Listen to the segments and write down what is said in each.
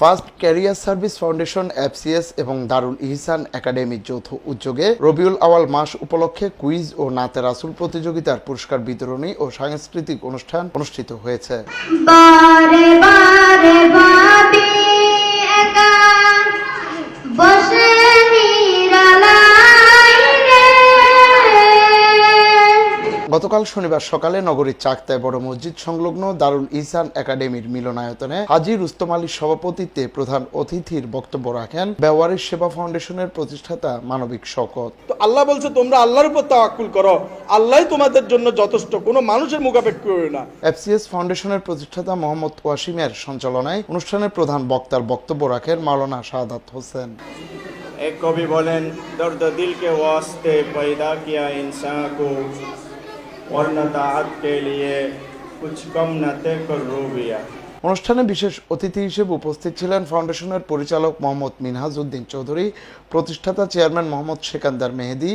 First Career Service Foundation, FCS এবং দারুল ইহসান একাডেমির যৌথ উদ্যোগে রবিউল আওয়াল মাস উপলক্ষে কুইজ ও নাতে রাসুল প্রতিযোগিতার পুরস্কার বিতরণী ও সাংস্কৃতিক অনুষ্ঠান অনুষ্ঠিত হয়েছে। গতকাল শনিবার সকালে নগরীর চাকতায় বড় মসজিদ সংলগ্ন দারুল ইসান একাডেমির মিলনায়তনে হাজির রুস্তম আলীর সভাপতিত্বে প্রধান অতিথির বক্তব্য রাখেন ব্যবহারের সেবা ফাউন্ডেশনের প্রতিষ্ঠাতা মানবিক শকত তো আল্লাহ বলছে তোমরা আল্লাহর উপর তাওয়াক্কুল করো। আল্লাহ তোমাদের জন্য যথেষ্ট। কোনো মানুষের মুখাপেক্ষী করো না। এফসিএস ফাউন্ডেশনের প্রতিষ্ঠাতা মোহাম্মদ ওয়াসিমের সঞ্চালনায় অনুষ্ঠানে প্রধান বক্তার বক্তব্য রাখেন মাওলানা শাহাদাত হোসেন। এক কবি বলেন দর্দ দিলকে ওয়াস্তে পয়দা কিয়া ইনসান কো वरना ताहत के लिए कुछ कम न ते कर रूबिया অনুষ্ঠানে বিশেষ অতিথি হিসেবে উপস্থিত ছিলেন ফাউন্ডেশনের পরিচালক মোহাম্মদ মিনহাজউদ্দিন চৌধুরী প্রতিষ্ঠাতা চেয়ারম্যান মোহাম্মদ সেকান্দার মেহেদি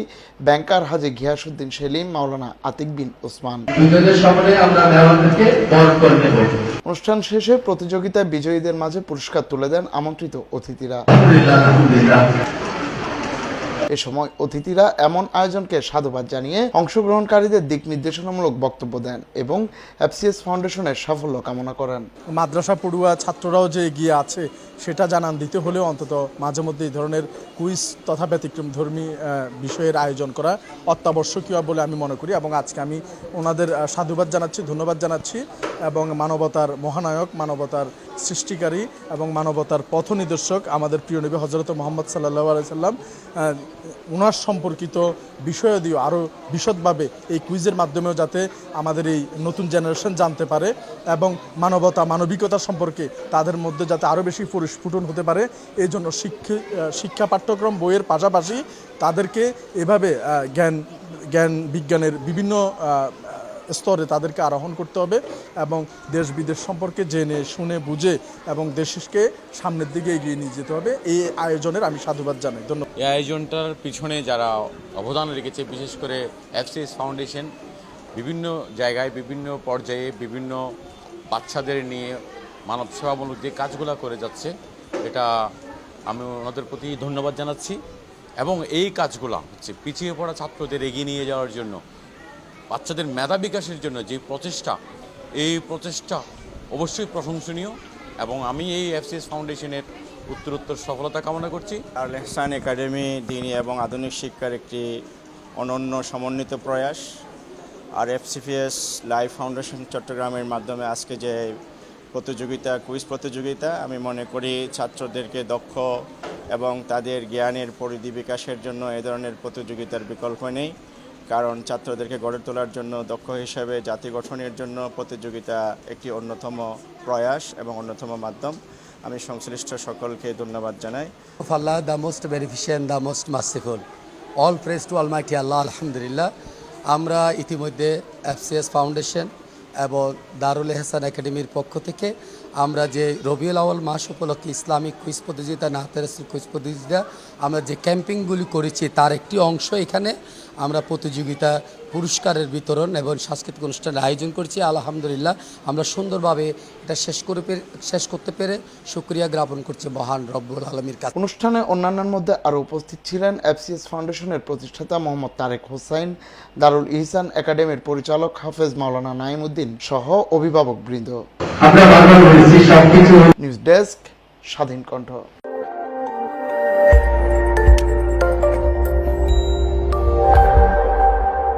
ব্যাংকার হাজি ঘিয়াসুদ্দিন সেলিম মাওলানা আতিক বিন ওসমান দুজনের সকলে আমরা মেহমানদেরকে বরণ করে নেব অনুষ্ঠান শেষে প্রতিযোগিতায় বিজয়ীদের মাঝে পুরস্কার তুলে দেন আমন্ত্রিত অতিথিরা আলহামদুলিল্লাহ আলহামদুলিল্লাহ এ সময় অতিথিরা এমন আয়োজনকে সাধুবাদ জানিয়ে অংশগ্রহণকারীদের দিক নির্দেশনামূলক বক্তব্য দেন এবং এফসিএস ফাউন্ডেশনের সাফল্য কামনা করেন। মাদ্রাসা পড়ুয়া ছাত্ররাও যে এগিয়ে আছে, সেটা জানান দিতে হলেও অন্তত মাঝে মধ্যে এই ধরনের কুইজ তথা ব্যতিক্রম ধর্মী বিষয়ের আয়োজন করা অত্যাবশ্যকীয় বলে আমি মনে করি এবং আজকে আমি ওনাদের সাধুবাদ জানাচ্ছি, ধন্যবাদ জানাচ্ছি এবং মানবতার মহানায়ক, মানবতার সৃষ্টিকারী এবং মানবতার পথ নিদর্শক আমাদের প্রিয় নবী হজরত মোহাম্মদ সাল্লাহ আলাইসাল্লাম ওনার সম্পর্কিত বিষয়াদিও আরও বিশদভাবে এই কুইজের মাধ্যমেও যাতে আমাদের এই নতুন জেনারেশন জানতে পারে এবং মানবতা, মানবিকতা সম্পর্কে তাদের মধ্যে যাতে আরও বেশি পরিস্ফুটন হতে পারে। এই জন্য শিক্ষা পাঠ্যক্রম বইয়ের পাশাপাশি তাদেরকে এভাবে জ্ঞান জ্ঞান বিজ্ঞানের বিভিন্ন স্তরে তাদেরকে আরোহণ করতে হবে এবং দেশ বিদেশ সম্পর্কে জেনে, শুনে, বুঝে এবং দেশকে সামনের দিকে এগিয়ে নিয়ে যেতে হবে। এই আয়োজনের আমি সাধুবাদ জানাই। ধন্যবাদ। এই আয়োজনটার পিছনে যারা অবদান রেখেছে, বিশেষ করে এফসিএস ফাউন্ডেশন বিভিন্ন জায়গায়, বিভিন্ন পর্যায়ে বিভিন্ন বাচ্চাদের নিয়ে মানব সেবামূলক যে কাজগুলো করে যাচ্ছে, এটা আমি ওনাদের প্রতি ধন্যবাদ জানাচ্ছি। এবং এই কাজগুলো হচ্ছে পিছিয়ে পড়া ছাত্রদের এগিয়ে নিয়ে যাওয়ার জন্য বাচ্চাদের মেধা বিকাশের জন্য যে প্রচেষ্টা, এই প্রচেষ্টা অবশ্যই প্রশংসনীয় এবং আমি এই এফসিএস ফাউন্ডেশনের উত্তরোত্তর সফলতা কামনা করছি। আর এহসান একাডেমি, দিনী এবং আধুনিক শিক্ষার একটি অনন্য সমন্বিত প্রয়াস। আর এফসিপিএস লাইফ ফাউন্ডেশন চট্টগ্রামের মাধ্যমে আজকে যে প্রতিযোগিতা, কুইজ প্রতিযোগিতা, আমি মনে করি ছাত্রদেরকে দক্ষ এবং তাদের জ্ঞানের পরিধি বিকাশের জন্য এ ধরনের প্রতিযোগিতার বিকল্প নেই। কারণ ছাত্রদেরকে গড়ে তোলার জন্য দক্ষ হিসাবে জাতি গঠনের জন্য প্রতিযোগিতা একটি অন্যতম প্রয়াস এবং অন্যতম মাধ্যম। আমি সংশ্লিষ্ট সকলকে ধন্যবাদ জানাই। Of Allah, the most beneficent, the most merciful. All praise to Almighty আল্লাহ আলহামদুলিল্লাহ আমরা ইতিমধ্যে এফসিএস ফাউন্ডেশন এবং দারুল এহসান একাডেমির পক্ষ থেকে আমরা যে রবিউল আওয়াল মাস উপলক্ষে ইসলামিক কুইজ প্রতিযোগিতা নাহাতের কুইজ প্রতিযোগিতা, আমরা যে ক্যাম্পিংগুলি করেছি, তার একটি অংশ এখানে আমরা প্রতিযোগিতা পুরস্কারের বিতরণ এবং সাংস্কৃতিক অনুষ্ঠানের আয়োজন করেছি। আলহামদুলিল্লাহ, আমরা সুন্দরভাবে এটা শেষ করে শেষ করতে পেরে সুক্রিয়া জ্ঞাপন করছি মহান রব্বুল আলমীর কাছে। অনুষ্ঠানে অন্যান্যের মধ্যে আরও উপস্থিত ছিলেন এফসিএস ফাউন্ডেশনের প্রতিষ্ঠাতা মোহাম্মদ তারেক হোসাইন, দারুল ইহসান একাডেমির পরিচালক হাফেজ মাওলানা নাইমুদ্দিন সহ অভিভাবক বৃন্দ আমরা বারবার বলেছি সবকিছু নিউজ ডেস্ক স্বাধীন কণ্ঠ।